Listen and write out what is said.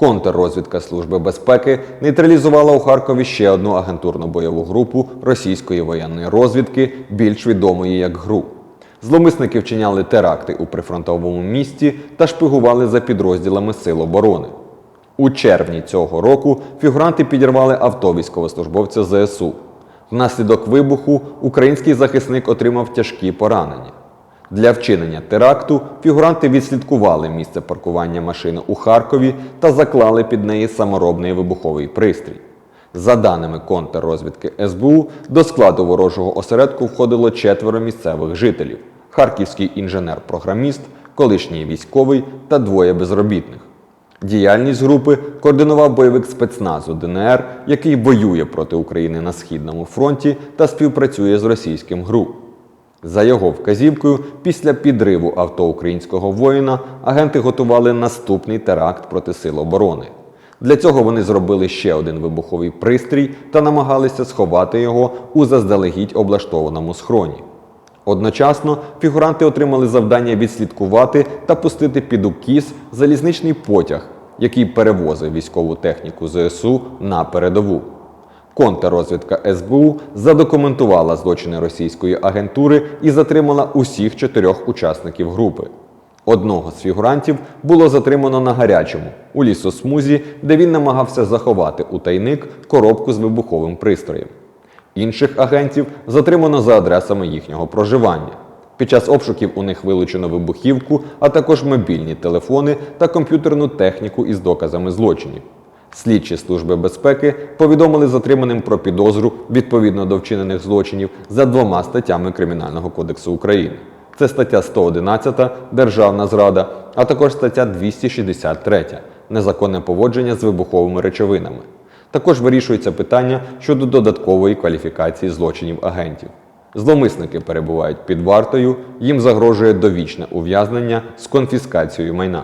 Контррозвідка Служби безпеки нейтралізувала у Харкові ще одну агентурну бойову групу російської воєнної розвідки, більш відомої як ГРУ. Зломисники вчиняли теракти у прифронтовому місті та шпигували за підрозділами Сил оборони. У червні цього року фігуранти підірвали авто військовослужбовця ЗСУ. Внаслідок вибуху український захисник отримав тяжкі поранення. Для вчинення теракту фігуранти відслідкували місце паркування машини у Харкові та заклали під неї саморобний вибуховий пристрій. За даними контррозвідки СБУ, до складу ворожого осередку входило четверо місцевих жителів: харківський інженер-програміст, колишній військовий та двоє безробітних. Діяльність групи координував бойовик спецназу ДНР, який воює проти України на східному фронті та співпрацює з російським ГРУ. За його вказівкою, після підриву авто українського воїна агенти готували наступний теракт проти сил оборони. Для цього вони зробили ще один вибуховий пристрій та намагалися сховати його у заздалегідь облаштованому схроні. Одночасно фігуранти отримали завдання відслідкувати та пустити під укіс залізничний потяг, який перевозив військову техніку ЗСУ на передову. Контррозвідка СБУ задокументувала злочини російської агентури і затримала усіх чотирьох учасників групи. Одного з фігурантів було затримано на гарячому у лісосмузі, де він намагався заховати у тайник коробку з вибуховим пристроєм. Інших агентів затримано за адресами їхнього проживання. Під час обшуків у них вилучено вибухівку, а також мобільні телефони та комп'ютерну техніку із доказами злочинів. Слідчі служби безпеки повідомили затриманим про підозру відповідно до вчинених злочинів за двома статтями Кримінального кодексу України. Це стаття 111 Державна зрада, а також стаття 263 Незаконне поводження з вибуховими речовинами. Також вирішується питання щодо додаткової кваліфікації злочинів агентів. Зломисники перебувають під вартою, їм загрожує довічне ув'язнення з конфіскацією майна.